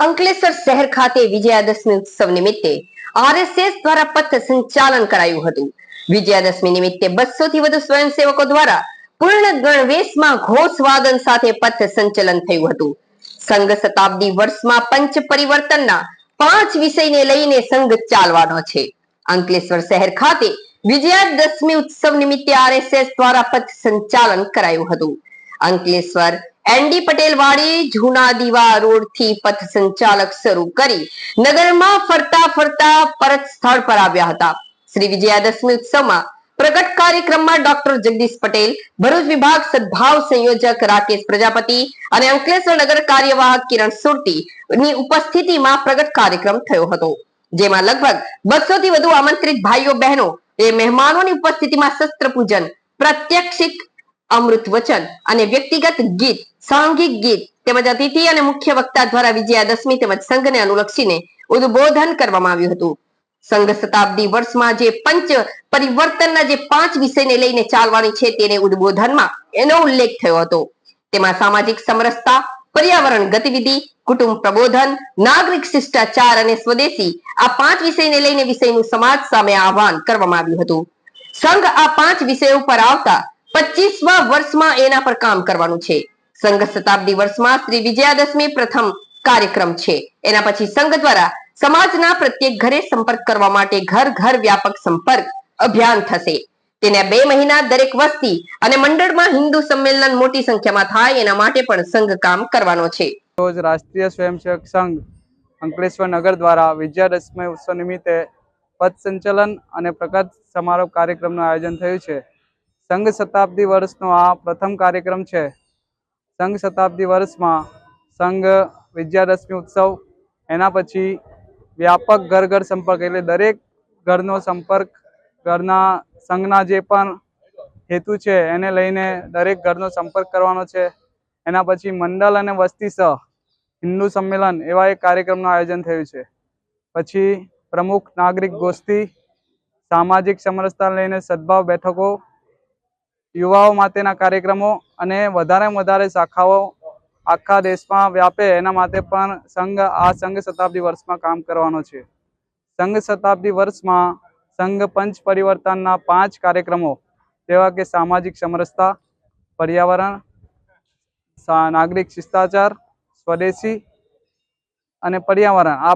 અંકલેશ્વર શહેર ખાતે વિજયાદશમી ઉત્સવ નિમિત્તે આરએસએસ દ્વારા પથ સંચાલન કરાયું હતું. વિજયાદશમી નિમિત્તે બસો થી વધુ સ્વયંસેવકો દ્વારા પૂર્ણ ગણવેશમાં ઘોષ વાદન સાથે પથ સંચલન થયું હતું. સંઘ શતાબ્દી વર્ષમાં પંચ પરિવર્તનના પાંચ વિષયને લઈને સંઘ ચાલવાનો છે. અંકલેશ્વર શહેર ખાતે વિજયાદશમી ઉત્સવ નિમિત્તે આરએસએસ દ્વારા પથ સંચાલન કરાયું હતું. અંકલેશ્વર એનડી પટેલ વાડી જૂના દીવા રોડથી પથ સંચાલક શરૂ કરી નગરમાં ફરતા ફરતા પરત સ્થળ પર આવ્યા હતા. શ્રી વિજયાદશમી ઉત્સવમાં પ્રગટ કાર્યક્રમમાં ડોક્ટર જગદીશ પટેલ, ભરૂચ વિભાગ સદભાવ સંયોજક રાકેશ પ્રજાપતિ અને અંકલેશ્વર નગર કાર્યવાહક કિરણ સુરતી ની ઉપસ્થિતિમાં પ્રગટ કાર્યક્રમ થયો હતો, જેમાં લગભગ બસો થી વધુ આમંત્રિત ભાઈઓ બહેનો એ મહેમાનોની ઉપસ્થિતિમાં શસ્ત્ર પૂજન, પ્રત્યક્ષિક અમૃત વચન અને વ્યક્તિગત ગીત, સાંઘિક ગીત તેમજ અતિથિ અને મુખ્ય વક્તા દ્વારા વિજયાદશમી તેમજ સંઘને અનુલક્ષીને ઉદબોધન કરવામાં આવ્યું હતું. સંઘ શતાબ્દી વર્ષમાં જે પંચ પરિવર્તનના જે પાંચ વિષયને લઈને ચાલવાની છે તેને ઉદબોધનમાં એનો ઉલ્લેખ થયો હતો. તેમાં સામાજિક સમરસતા, પર્યાવરણ ગતિવિધિ, કુટુંબ પ્રબોધન, નાગરિક શિષ્ટાચાર અને સ્વદેશી આ પાંચ વિષયને લઈને વિષયનું સમાજ સામે આહવાન કરવામાં આવ્યું હતું. સંઘ આ પાંચ વિષયો પર આવતા પચીસમા વર્ષમાં એના પર કામ કરવાનું છે. સંઘ શતાબ્દી વર્ષમાં શ્રી વિજયાદશમી પ્રથમ કાર્યક્રમ છે. એના પછી સંઘ દ્વારા સમાજના પ્રત્યેક ઘરે સંપર્ક કરવા માટે ઘર ઘર વ્યાપક સંપર્ક અભિયાન થશે. તેના બે મહિના દરેક વસ્તી અને મંડળમાં હિન્દુ સંમેલન મોટી સંખ્યામાં થાય એના માટે પણ સંઘ કામ કરવાનો છે. રોજ રાષ્ટ્રીય સ્વયંસેવક સંઘ અંકલેશ્વર નગર દ્વારા વિજયાદશમી ઉત્સવ નિમિત્તે પથ સંચલન અને પ્રકાશ સમારોહ કાર્યક્રમનું આયોજન થયું છે. સંઘ શતાબ્દી વર્ષનો આ પ્રથમ કાર્યક્રમ છે. સંઘ શતાબ્દી વર્ષમાં સંઘ વિદ્યાદશમી ઉત્સવ, એના પછી વ્યાપક ઘર ઘર સંપર્ક એટલે દરેક ઘરનો સંપર્ક, ઘરના સંઘના જે પણ હેતુ છે એને લઈને દરેક ઘરનો સંપર્ક કરવાનો છે. એના પછી મંડળ અને વસ્તી સહ હિન્દુ સંમેલન એવા એક કાર્યક્રમનું આયોજન થયું છે. પછી પ્રમુખ નાગરિક ગોષ્ઠી, સામાજિક સમરસતા લઈને સદભાવ બેઠકો યુવાઓ માટેના કાર્યક્રમો અને વધારેમાં વધારે શાખાઓ આખા દેશમાં વ્યાપે. એના માટે પણ સંઘ આ સંઘ શતાબ્દી વર્ષમાં કામ કરવાનો છે. સંઘ શતાબ્દી વર્ષમાં સંઘ પંચ પરિવર્તનના પાંચ કાર્યક્રમો જેવા કે સામાજિક સમરસતા, પર્યાવરણ નાગરિક શિષ્ટાચાર, સ્વદેશી અને પર્યાવરણ